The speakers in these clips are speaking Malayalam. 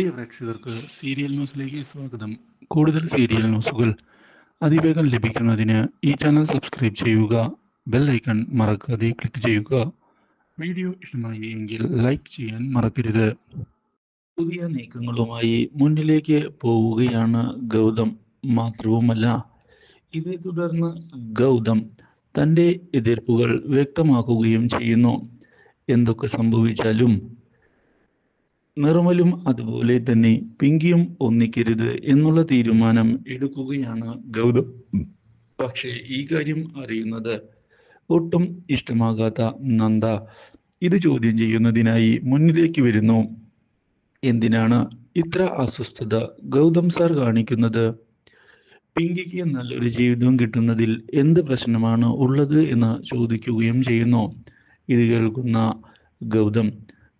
പ്രിയ പ്രേക്ഷകർക്ക് സീരിയൽ ന്യൂസിലേക്ക് സ്വാഗതം. കൂടുതൽ സീരിയൽ ന്യൂസുകൾ അതിവേഗം ലഭിക്കുന്നതിന് ഈ ചാനൽ സബ്സ്ക്രൈബ് ചെയ്യുക ബെൽ ഐക്കൺ മറക്കാതെ ക്ലിക്ക് ചെയ്യുക. വീഡിയോ ഇഷ്ടമായി എങ്കിൽ ലൈക്ക് ചെയ്യാൻ മറക്കരുത്. പുതിയ നീക്കങ്ങളുമായി മുന്നിലേക്ക് പോവുകയാണ് ഗൗതം മാത്രവുമല്ല. ഇതേ തുടർന്ന് ഗൗതം തന്റെ എതിർപ്പുകൾ വ്യക്തമാക്കുകയും ചെയ്യുന്നു. എന്തൊക്കെ സംഭവിച്ചാലും നിർമ്മലും അതുപോലെ തന്നെ പിങ്കിയും ഒന്നിക്കരുത് എന്നുള്ള തീരുമാനം എടുക്കുകയാണ് ഗൗതം. പക്ഷേ ഈ കാര്യം അറിയുന്നത് ഒട്ടും ഇഷ്ടമാകാത്ത നന്ദ. ഇത് ചോദ്യം ചെയ്യുന്നതിനായി മുന്നിലേക്ക് വരുന്നു. എന്തിനാണ് ഇത്ര അസ്വസ്ഥത ഗൗതം സാർ കാണിക്കുന്നത്? പിങ്കിക്ക് നല്ലൊരു ജീവിതം കിട്ടുന്നതിൽ എന്ത് പ്രശ്നമാണ് ഉള്ളത് എന്ന് ചോദിക്കുകയും ചെയ്യുന്നു. ഇത് കേൾക്കുന്ന ഗൗതം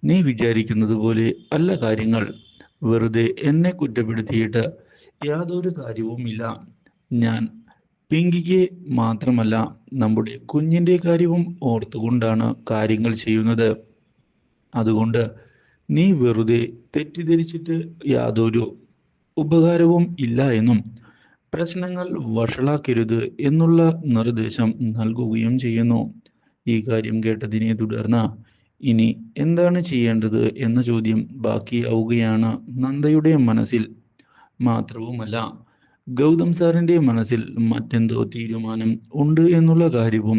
നീ വിചാരിക്കുന്നത് പോലെ അല്ല കാര്യങ്ങൾ വെറുതെ എന്നെ കുറ്റപ്പെടുത്തിയിട്ട് യാതൊരു കാര്യവുമില്ല. ഞാൻ പിങ്കിക്ക് മാത്രമല്ല നമ്മുടെ കുഞ്ഞിന്റെ കാര്യവും ഓർത്തുകൊണ്ടാണ് കാര്യങ്ങൾ ചെയ്യുന്നത്. അതുകൊണ്ട് നീ വെറുതെ തെറ്റിദ്ധരിച്ചിട്ട് യാതൊരു ഉപകാരവും ഇല്ല എന്നും പ്രശ്നങ്ങൾ വഷളാക്കരുത് എന്നുള്ള നിർദ്ദേശം നൽകുകയും ചെയ്യുന്നു. ഈ കാര്യം കേട്ടതിനെ തുടർന്ന് ഇനി എന്താണ് ചെയ്യേണ്ടത് എന്ന ചോദ്യം ബാക്കിയാവുകയാണ് നന്ദയുടെ മനസ്സിൽ. മാത്രവുമല്ല ഗൗതം സാറിന്റെ മനസ്സിൽ മറ്റെന്തോ തീരുമാനം ഉണ്ട് എന്നുള്ള കാര്യവും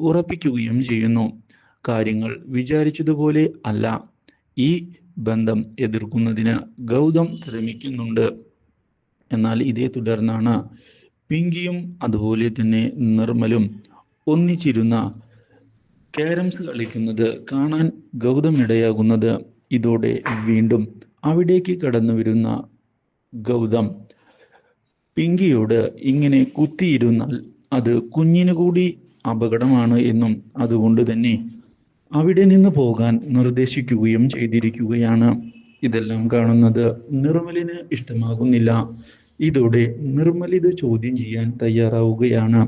ഉറപ്പിക്കുകയും ചെയ്യുന്നു. കാര്യങ്ങൾ വിചാരിച്ചതുപോലെ അല്ല. ഈ ബന്ധം എതിർക്കുന്നതിന് ഗൗതം ശ്രമിക്കുന്നുണ്ട്. എന്നാൽ ഇതേ തുടർന്നാണ് പിങ്കിയും അതുപോലെ തന്നെ നിർമ്മലും ഒന്നിച്ചിരുന്ന ക്യാരംസ് കളിക്കുന്നത് കാണാൻ ഗൗതം ഇടയാകുന്നത് ഇതോടെ വീണ്ടും അവിടേക്ക് കടന്നു വരുന്ന ഗൗതം. പിങ്കിയോട് ഇങ്ങനെ കുത്തിയിരുന്നാൽ അത് കുഞ്ഞിനു കൂടി അപകടമാണ് എന്നും അതുകൊണ്ട് തന്നെ അവിടെ നിന്ന് പോകാൻ നിർദ്ദേശിക്കുകയും ചെയ്തിരിക്കുകയാണ്. ഇതെല്ലാം കാണുന്നത് നിർമ്മലിന് ഇഷ്ടമാകുന്നില്ല. ഇതോടെ നിർമ്മൽ ഇത് ചോദ്യം ചെയ്യാൻ തയ്യാറാവുകയാണ്.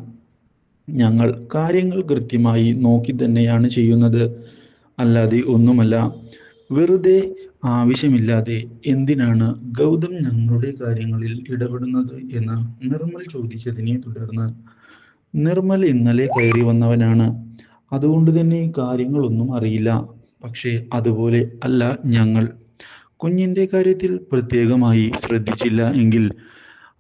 ഞങ്ങൾ കാര്യങ്ങൾ കൃത്യമായി നോക്കി തന്നെയാണ് ചെയ്യുന്നത്. അല്ലാതെ ഒന്നുമല്ല വെറുതെ ആവശ്യമില്ലാതെ എന്തിനാണ് ഗൗതം ഞങ്ങളുടെ കാര്യങ്ങളിൽ ഇടപെടുന്നത് എന്ന് നിർമ്മൽ ചോദിച്ചതിനെ തുടർന്ന്. നിർമ്മൽ ഇന്നലെ കയറി വന്നവനാണ്. അതുകൊണ്ട് തന്നെ കാര്യങ്ങളൊന്നും അറിയില്ല. പക്ഷേ അതുപോലെ അല്ല ഞങ്ങൾ. കുഞ്ഞിന്റെ കാര്യത്തിൽ പ്രത്യേകമായി ശ്രദ്ധിച്ചില്ല എങ്കിൽ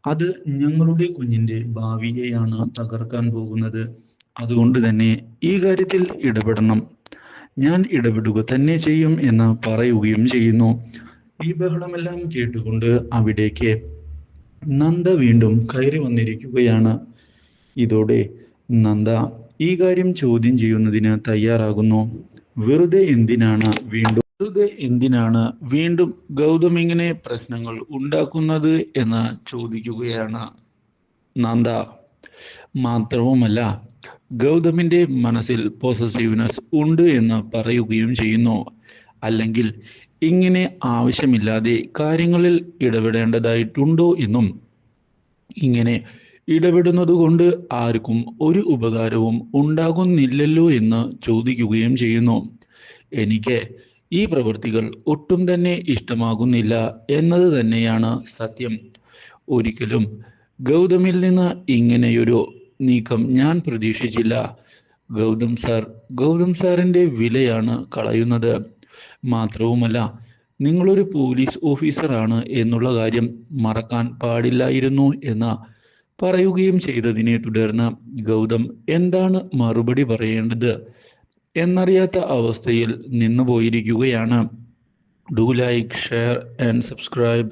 അത് ഞങ്ങളുടെ കുഞ്ഞിന്റെ ഭാവിയെയാണ് തകർക്കാൻ പോകുന്നത്. അതുകൊണ്ട് തന്നെ ഈ കാര്യത്തിൽ ഇടപെടണം. ഞാൻ ഇടപെടുക തന്നെ ചെയ്യും എന്ന് പറയുകയും ചെയ്യുന്നു. ഈ ബഹളമെല്ലാം കേട്ടുകൊണ്ട് അവിടേക്ക് നന്ദ വീണ്ടും കയറി വന്നിരിക്കുകയാണ്. ഇതോടെ നന്ദ ഈ കാര്യം ചോദ്യം ചെയ്യുന്നതിന് തയ്യാറാകുന്നു. വെറുതെ എന്തിനാണ് വീണ്ടും വെറുതെ എന്തിനാണ് വീണ്ടും ഗൗതം ഇങ്ങനെ പ്രശ്നങ്ങൾ ഉണ്ടാക്കുന്നത് എന്ന് ചോദിക്കുകയാണ് നന്ദ. മാത്രവുമല്ല ഗൗതമിന്റെ മനസ്സിൽ പോസസീവ്നെസ് ഉണ്ട് എന്ന് പറയുകയും ചെയ്യുന്നു. അല്ലെങ്കിൽ ഇങ്ങനെ ആവശ്യമില്ലാതെ കാര്യങ്ങളിൽ ഇടപെടേണ്ടതായിട്ടുണ്ടോ എന്നും ഇങ്ങനെ ഇടപെടുന്നത് കൊണ്ട് ആർക്കും ഒരു ഉപകാരവും ഉണ്ടാകുന്നില്ലല്ലോ എന്ന് ചോദിക്കുകയും ചെയ്യുന്നു. എനിക്ക് ഈ പ്രവൃത്തികൾ ഒട്ടും തന്നെ ഇഷ്ടമാകുന്നില്ല എന്നത് തന്നെയാണ് സത്യം. ഒരിക്കലും ഗൗതമിൽ നിന്ന് ഇങ്ങനെയൊരു നീക്കം ഞാൻ പ്രതീക്ഷിച്ചില്ല. ഗൗതം സാർ ഗൗതം സാറിന്റെ വിലയാണ് കളയുന്നത്. മാത്രവുമല്ല നിങ്ങളൊരു പോലീസ് ഓഫീസറാണ് എന്നുള്ള കാര്യം മറക്കാൻ പാടില്ലായിരുന്നു എന്ന് പറയുകയും ചെയ്തതിനെ തുടർന്ന് ഗൗതം എന്താണ് മറുപടി പറയേണ്ടത്? എന്നറിയാത്ത അവസ്ഥയിൽ നിന്നു പോയിരിക്കുകയാണ് do like share and subscribe